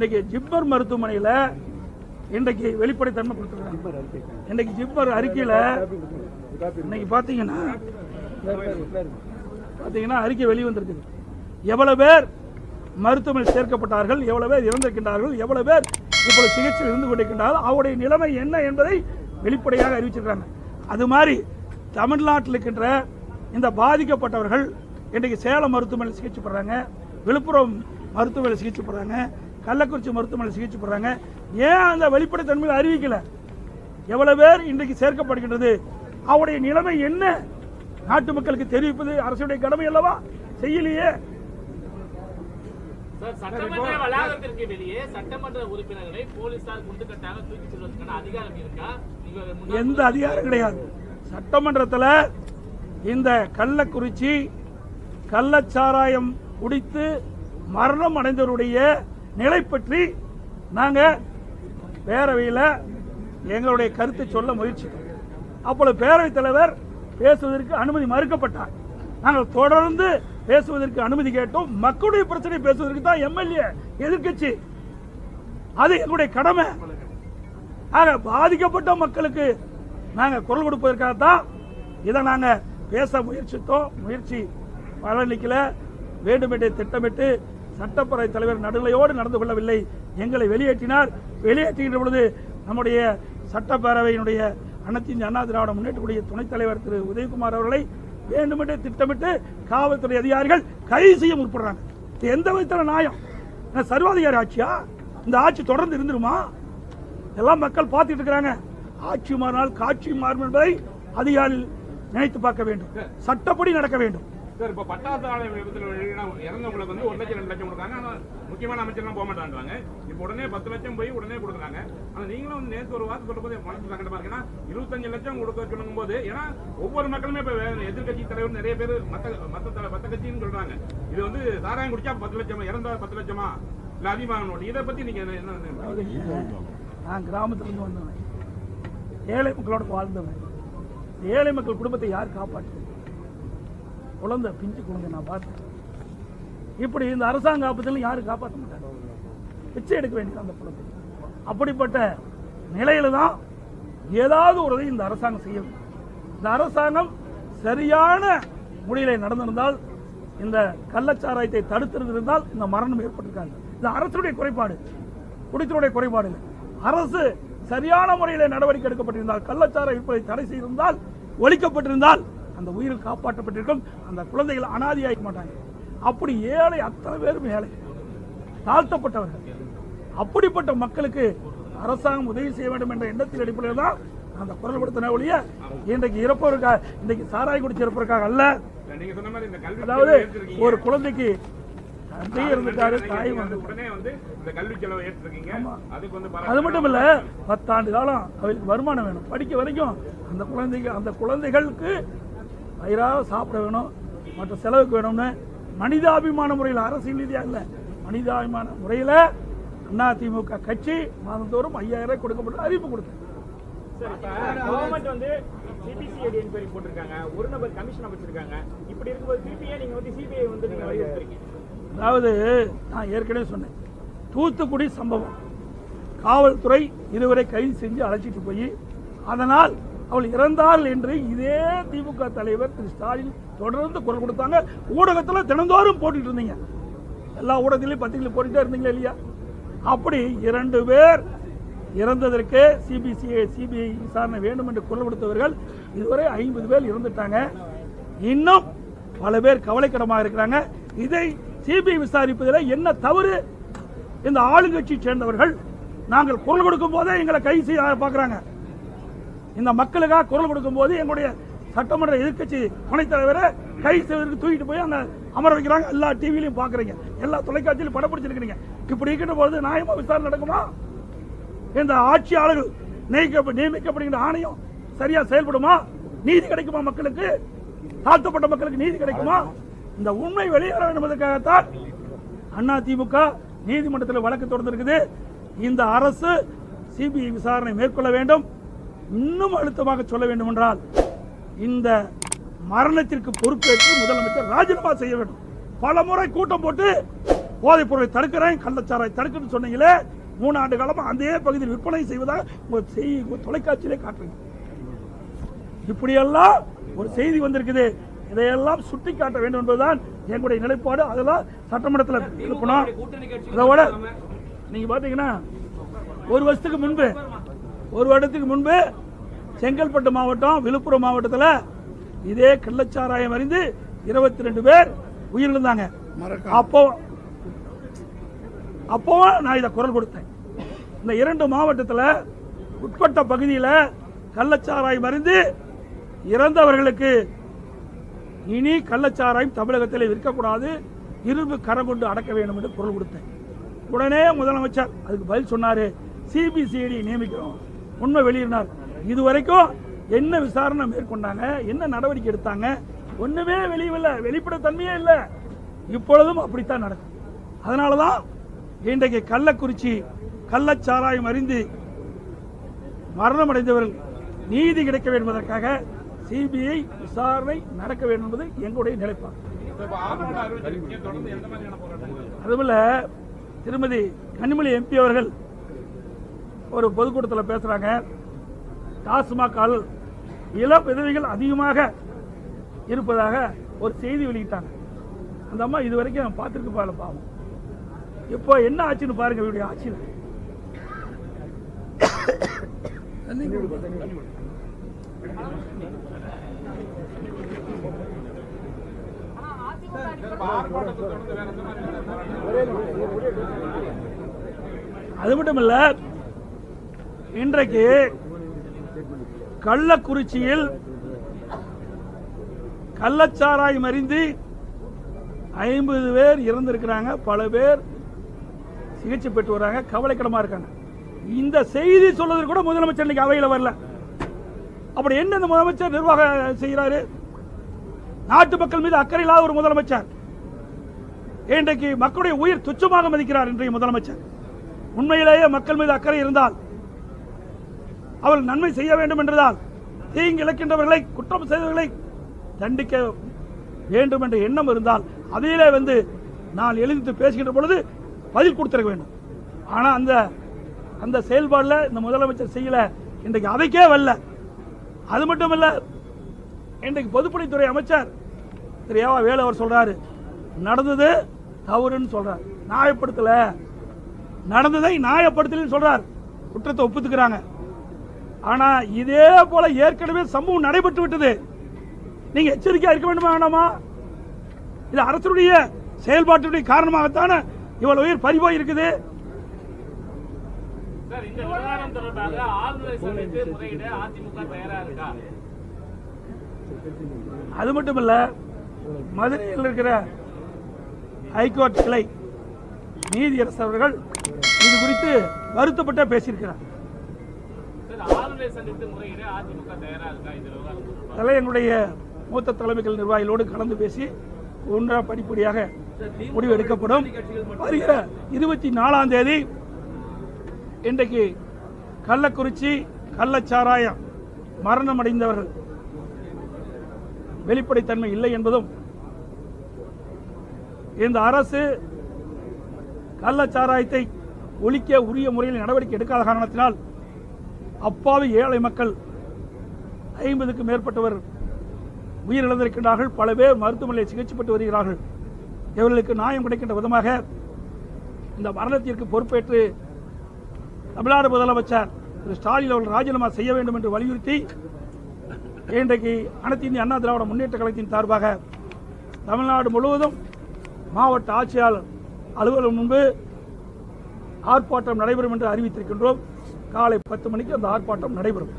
இன்னைக்கு ஜிப்மர் மருத்துவமனையில் இன்றைக்கு வெளிப்படைத்தன்மை கொடுத்துருக்காங்க. இன்னைக்கு ஜிப்மர் அறிக்கையில் இன்னைக்கு பார்த்தீங்கன்னா பார்த்தீங்கன்னா அறிக்கை வெளிவந்திருக்குது. எவ்வளவு பேர் மருத்துவமனையில் சேர்க்கப்பட்டார்கள் எவ்வளோ பேர் இறந்திருக்கின்றார்கள் எவ்வளோ பேர் இப்பொழுது சிகிச்சையில் இருந்து கொண்டிருக்கின்றார்கள் அவருடைய நிலைமை என்ன என்பதை வெளிப்படையாக அறிவிச்சிருக்காங்க அது மாதிரி தமிழ்நாட்டில் இருக்கின்ற இந்த பாதிக்கப்பட்டவர்கள் இன்றைக்கு சேலம் மருத்துவமனையில் சிகிச்சை பெறாங்க விழுப்புரம் மருத்துவமனையில் சிகிச்சை பெறாங்க கள்ளக்குறிச்சி மருத்துவமனையில் சிகிச்சை பெறாங்க. ஏன் அந்த வெளிப்படைத்தன்மையில் அறிவிக்கல? எவ்வளவு பேர் இன்றைக்கு சேர்க்கப்படுகின்றது? அவருடைய நிலைமை என்ன? நாட்டு மக்களுக்கு தெரிவிப்பது அரசுடைய கடமை அல்லவா? செய்யலையே. சார், சட்டமன்ற வளாகத்திற்கு வெளியே சட்டமன்ற உறுப்பினர்களை போலீசார் குண்டுக்கட்டாக தூக்கி செல்வதற்கான அதிகாரம் இருக்கா? நீங்க முன்னாள் எந்த அதிகாரம் கிடையாது. சட்டமன்றத்தில் இந்த கள்ளக்குறிச்சி கள்ளச்சாராயம் குடித்து மரணம் அடைந்தவருடைய நிலை பற்றி நாங்கள் பேரவையில் எங்களுடைய கருத்தை சொல்ல முயற்சித்தோம் அப்பொழுது பேரவைத் தலைவர் பேசுவதற்கு அனுமதி மறுக்கப்பட்டார். நாங்கள் தொடர்ந்து பேசுவதற்கு அனுமதி கேட்டோம். மக்களுடைய பிரச்சனை பேசுவதற்கு தான் எம்எல்ஏ எதிர்க்கட்சி அது எங்களுடைய கடமை. ஆக பாதிக்கப்பட்ட மக்களுக்கு நாங்கள் குரல் கொடுப்பதற்காக தான் இதை நாங்கள் பேச முயற்சித்தோம். முயற்சி பலனளிக்கல. வேண்டுமென்றே திட்டமிட்டு சட்டப்பேரவை தலைவர் நடுநிலையோடு நடந்து கொள்ளவில்லை. எங்களை வெளியேற்றினார். வெளியேற்றுகின்ற பொழுது நம்முடைய சட்டப்பேரவையினுடைய அனைத்து அண்ணா திராவிட முன்னேற்றக்கூடிய துணைத் தலைவர் திரு உதயகுமார் அவர்களை வேண்டுமென்றே திட்டமிட்டு காவல்துறை அதிகாரிகள் கைது செய்ய முற்படுறாங்க. இது எந்த விதத்தில் நியாயம்? சர்வாதிகாரி ஆட்சியா? இந்த ஆட்சி தொடர்ந்து இருந்துருமா? எல்லாம் மக்கள் பார்த்துட்டு இருக்கிறாங்க. ஆட்சி மாறினால் காட்சி மாறும் என்பதை அதிகாரிகள் நினைத்து பார்க்க வேண்டும். சட்டப்படி நடக்க வேண்டும். சார் இப்போ பட்டாசு ஆலை விபத்தில் இறந்தவங்களுக்கு வந்து ஒரு லட்சம் ரெண்டு லட்சம் கொடுத்தாங்க ஆனால் முக்கியமான அமைச்சர்லாம் போக மாட்டான்றாங்க இப்போ உடனே பத்து லட்சம் போய் உடனே கொடுக்குறாங்க. ஆனால் நீங்களும் வந்து நேற்று ஒரு வார்த்தை சொல்லும் போது மனசு சங்கடமா இருக்கு. இருபத்தஞ்சு லட்சம் கொடுக்க சொல்லும் போது ஏன்னா ஒவ்வொரு மக்களுமே இப்போ எதிர்கட்சி தலைவர் நிறைய பேர் மத்த மத்த தலை மத்த கட்சின்னு சொல்றாங்க. இது வந்து சாராயம் குடிச்சா பத்து லட்சமா இறந்தா பத்து லட்சமா? இல்லை அதிகமாக இதை பத்தி நீங்க என்ன கிராமத்துல அதாவது நான் வந்தவன். ஏழை மக்களோட வாழ்ந்தவன். ஏழை மக்கள் குடும்பத்தை யார் காப்பாற்று குழந்தை பிஞ்சு குழந்தை நான் பார்த்தேன். இப்படி இந்த அரசாங்க ஆபத்தில் யாரும் காப்பாற்ற மாட்டாங்க. பிச்சை எடுக்க வேண்டியது அந்த குழந்தை. அப்படிப்பட்ட நிலையில தான் ஏதாவது ஒரு இந்த அரசாங்கம் செய்ய இந்த அரசாங்கம் சரியான முடியலை நடந்திருந்தால் இந்த கள்ளச்சாராயத்தை தடுத்திருந்திருந்தால் இந்த மரணம் ஏற்பட்டிருக்காங்க இது அரசுடைய குறைபாடு. குடித்தனுடைய குறைபாடு அரசு சரியான முறையில் நடவடிக்கை எடுக்கப்பட்டிருந்தால் கள்ளச்சார விற்பதை தடை செய்திருந்தால் ஒழிக்கப்பட்டிருந்தால் அந்த உயிர்கள் காப்பாற்றப்பட்டிருக்கும். அந்த குழந்தைகள் அனாதியாக்க மாட்டாங்க. அப்படி ஏழை அத்தனை பேரும் ஏழை. தாழ்த்தப்பட்டவர்கள். அப்படிப்பட்ட மக்களுக்கு அரசாங்கம் உதவி செய்ய வேண்டும் என்ற எண்ணத்தில் அடிப்படையில் தான் அந்த குரல் கொடுத்த ஒழிய இன்றைக்கு இறப்பதற்காக இன்றைக்கு சாராய் குடிச்சு இறப்பதற்காக அல்ல. அதாவது. ஒரு குழந்தைக்கு தந்தை இருந்துட்டாரு தாய் வந்து உடனே வந்து இந்த கல்வி செலவை ஏற்றிருக்கீங்க. அதுக்கு வந்து பாராட்டு. அது மட்டும் இல்ல பத்தாண்டு காலம் அவருக்கு வருமானம் வேணும். படிக்க வரைக்கும் அந்த குழந்தைங்க அந்த குழந்தைகளுக்கு வயிறாக சாப்பிட வேணும். மற்ற செலவுக்கு வேணும்னு மனிதாபிமான முறையில் அரசியல் ரீதியாக இல்லை. மனிதாபிமான முறையில் அதிமுக கட்சி மாதந்தோறும் ஐயாயிரம் ரூபாய் கொடுக்கப்பட்டு அறிவிப்பு இப்ப கவர்மெண்ட் வந்து சிபிசிஐடி என்கொயரி போட்டிருக்காங்க. ஒரு நபர் கமிஷன் அமைச்சிருக்காங்க. இப்படி இருக்கும்போது நீங்க வந்து சிபிஐ வந்து நீங்க வலியுறுத்துறீங்க. அதாவது நான் ஏற்கனவே சொன்னேன். தூத்துக்குடி சம்பவம். காவல்துறை இருவரை கைது செஞ்சு அழைச்சிட்டு போய் அதனால் அவள் இறந்தாள் என்று இதே திமுக தலைவர் திரு ஸ்டாலின் தொடர்ந்து குரல் கொடுத்தாங்க. ஊடகத்தில் தினந்தோறும் போட்டுட்டு இருந்தீங்க. எல்லா ஊடகத்திலையும் பத்திரிகையில் போட்டுட்டே இருந்தீங்களா இல்லையா? அப்படி இரண்டு பேர் இறந்ததற்கு சிபிசிஐ சிபிஐ விசாரணை வேண்டும் என்று குரல் கொடுத்தவர்கள் இதுவரை ஐம்பது பேர் இறந்துட்டாங்க. இன்னும் பல பேர் கவலைக்கிடமாக இருக்கிறாங்க. இதை சிபிஐ விசாரிப்பதில் என்ன தவறு? இந்த ஆளுங்கட்சி சேர்ந்தவர்கள் நாங்கள் குரல் கொடுக்கும் போதே எங்களை கைது செய்ய பார்க்குறாங்க. இந்த மக்களுக்காக குரல் கொடுக்கும் போது எங்களுடைய சட்டமன்ற எதிர்க்கட்சி துணைத் தலைவரை கை செய்வதற்கு தூக்கிட்டு போய் அந்த அமர வைக்கிறாங்க. எல்லா டிவிலையும் பார்க்குறீங்க. எல்லா தொலைக்காட்சியிலும் படம் பிடிச்சிருக்கிறீங்க. இப்படி இருக்கின்ற பொழுது நியாயமா விசாரணை நடக்குமா? இந்த ஆட்சியாளர்கள் நியமிக்க நியமிக்கப்படுகின்ற ஆணையம் சரியா செயல்படுமா? நீதி கிடைக்குமா மக்களுக்கு? தாழ்த்தப்பட்ட மக்களுக்கு நீதி கிடைக்குமா? இந்த உண்மை வெளியேற வேண்டும் என்பதற்காகத்தான் அண்ணா திமுக நீதிமன்றத்தில் வழக்கு தொடர்ந்திருக்குது. இந்த அரசு சிபிஐ விசாரணை மேற்கொள்ள வேண்டும். இன்னும் அழுத்தமாக சொல்ல வேண்டும் என்றால் இந்த மரணத்திற்கு பொறுப்பேற்று முதலமைச்சர் ராஜினாமா செய்ய வேண்டும். பல முறை கூட்டம் போட்டு போதைப் பொருளை தடுக்கிறேன் கள்ளச்சாராய் தடுக்கணும்னு சொன்னீங்களே மூணு ஆண்டு காலமா அதே பகுதியில் விற்பனை செய்வதாக உங்க செய்தி தொலைக்காட்சியிலே காட்டுறீங்க. இப்படியெல்லாம் ஒரு செய்தி வந்திருக்குது. இதையெல்லாம் சுட்டி காட்ட வேண்டும் என்பதுதான் எங்களுடைய நிலைப்பாடு. அதெல்லாம் சட்டமன்றத்தில் எழுப்பணும். அதோட நீங்க பாத்தீங்கன்னா ஒரு வருஷத்துக்கு முன்பு ஒரு வருடத்துக்கு முன்பு செங்கல்பட்டு மாவட்டம் விழுப்புரம் மாவட்டத்தில் இதே கள்ளச்சாராயம் அறிந்து இருபத்தி ரெண்டு பேர் உயிரிழந்தாங்க. அப்போ அப்போவும் நான் இதை குரல் கொடுத்தேன். இந்த இரண்டு மாவட்டத்தில் உட்பட்ட பகுதியில் கள்ளச்சாராயம் அறிந்து இறந்தவர்களுக்கு இனி கள்ளச்சாராயம் தமிழகத்தில் விற்கக்கூடாது. இரும்பு கரம் கொண்டு அடக்க வேண்டும் என்று குரல் கொடுத்தேன். உடனே முதலமைச்சர் அதுக்கு பதில் சொன்னாரு. சிபிசிஐடி நியமிக்கிறோம். உண்மை வெளியினார். இதுவரைக்கும் என்ன விசாரணை மேற்கொண்டாங்க என்ன நடவடிக்கை எடுத்தாங்க ஒண்ணுமே வெளியில வெளிப்படைத்தன்மையே இல்லை. இப்பொழுதும் அப்படித்தான் நடக்கும் அதனால தான் இன்றைக்கு கள்ளக்குறிச்சி கள்ளச்சாராயம் அறிந்து மரணமடைந்தவர்கள் நீதி கிடைக்க வேண்டும் என்பதற்காக சிபிஐ விசாரணை நடக்க வேண்டும் என்பது எங்களுடைய நிலைப்பாடு. இப்ப அதுபோல திருமதி கனிமொழி எம்பி அவர்கள் ஒரு பொதுக்கூட்டத்தில் பேசுறாங்க. டாஸ்மாகால் இள இளம் விதவைகள் அதிகமாக இருப்பதாக ஒரு செய்தி வெளியிட்டாங்க. அந்த அம்மா இது வரைக்கும் பார்த்துருக்கு பாரு பாவம். இப்போ என்ன ஆச்சுன்னு பாருங்க இவருடைய ஆட்சியில். அது மட்டும் இல்லை இன்றைக்கு கள்ளக்குறிச்சியில் கள்ளச்சாராய் மறிந்து ஐம்பது பேர் இறந்திருக்கிறாங்க. பல பேர் சிகிச்சை பெற்று வராங்க. கவலைக்கிடமா இருக்காங்க. இந்த செய்தி சொல்வதற்கு கூட முதலமைச்சர் இன்னைக்கு அவையில் வரல. அப்படி என்ன இந்த முதலமைச்சர் நிர்வாகம் செய்கிறாரு? நாட்டு மக்கள் மீது அக்கறை இல்லாத ஒரு முதலமைச்சர். இன்றைக்கு மக்களுடைய உயிர் துச்சமாக மதிக்கிறார் இன்றைய முதலமைச்சர். உண்மையிலேயே மக்கள் மீது அக்கறை இருந்தால் அவர்கள் நன்மை செய்ய வேண்டும் என்றதால் தீங்கு இழக்கின்றவர்களை குற்றம் செய்தவர்களை தண்டிக்க வேண்டும் என்ற எண்ணம் இருந்தால் அதையிலே வந்து நான் எழுதித்து பேசுகின்ற பொழுது பதில் கொடுத்திருக்க வேண்டும். ஆனால் அந்த அந்த செயல்பாடில் இந்த முதலமைச்சர் செய்யலை இன்றைக்கு அதைக்கே வரல. அது மட்டும் இல்லை இன்றைக்கு பொதுப்பணித்துறை அமைச்சர் திரு ஏவா வேலு அவர் சொல்கிறாரு நடந்தது தவறுன்னு சொல்கிறார் நியாயப்படுத்தலை. நடந்ததை நியாயப்படுத்தலன்னு சொல்கிறார் குற்றத்தை ஒப்புத்துக்கிறாங்க. ஆனா இதே போல ஏற்கனவே சம்பவம் நடைபெற்று விட்டது. நீங்க எச்சரிக்கையா இருக்க வேண்டுமா வேண்டாமா? இது அரசுடைய செயல்பாட்டுடைய காரணமாகத்தானே இவ்வளவு உயிர் பறிபோய் இருக்குது அது மட்டும் இல்ல மதுரையில் இருக்கிற ஹைகோர்ட் கிளை நீதியரசர் அவர்கள் இது குறித்து வருத்தப்பட்ட பேசியிருக்கிறார். அதெல்லாம் எங்களுடைய மூத்த தலைமைகள் நிர்வாகிகளோடு கலந்து பேசி ஒன்றா படிப்படியாக முடிவு எடுக்கப்படும். வருகிற இருபத்தி நாலாம் தேதி இன்றைக்கு கள்ளக்குறிச்சி கள்ளச்சாராயம் மரணம் அடைந்தவர்கள் வெளிப்படைத்தன்மை இல்லை என்பதும் இந்த அரசு கள்ளச்சாராயத்தை ஒழிக்க உரிய முறையில் நடவடிக்கை எடுக்காத காரணத்தினால் அப்பாவி ஏழை மக்கள் ஐம்பதுக்கும் மேற்பட்டவர் உயிரிழந்திருக்கின்றார்கள். பல பேர் மருத்துவமனையில் சிகிச்சை பெற்று வருகிறார்கள். இவர்களுக்கு நியாயம் கிடைக்கின்ற விதமாக இந்த மரணத்திற்கு பொறுப்பேற்று தமிழ்நாடு முதலமைச்சர் திரு ஸ்டாலின் அவர்கள் ராஜினாமா செய்ய வேண்டும் என்று வலியுறுத்தி இன்றைக்கு அனைத்து இந்திய அண்ணா திராவிட முன்னேற்ற கழகத்தின் சார்பாக தமிழ்நாடு முழுவதும் மாவட்ட ஆட்சியாளர் அலுவலகம் முன்பு ஆர்ப்பாட்டம் நடைபெறும் என்று அறிவித்திருக்கின்றோம். காலை பத்து மணிக்கு அந்த ஆர்ப்பாட்டம் நடைபெறும்.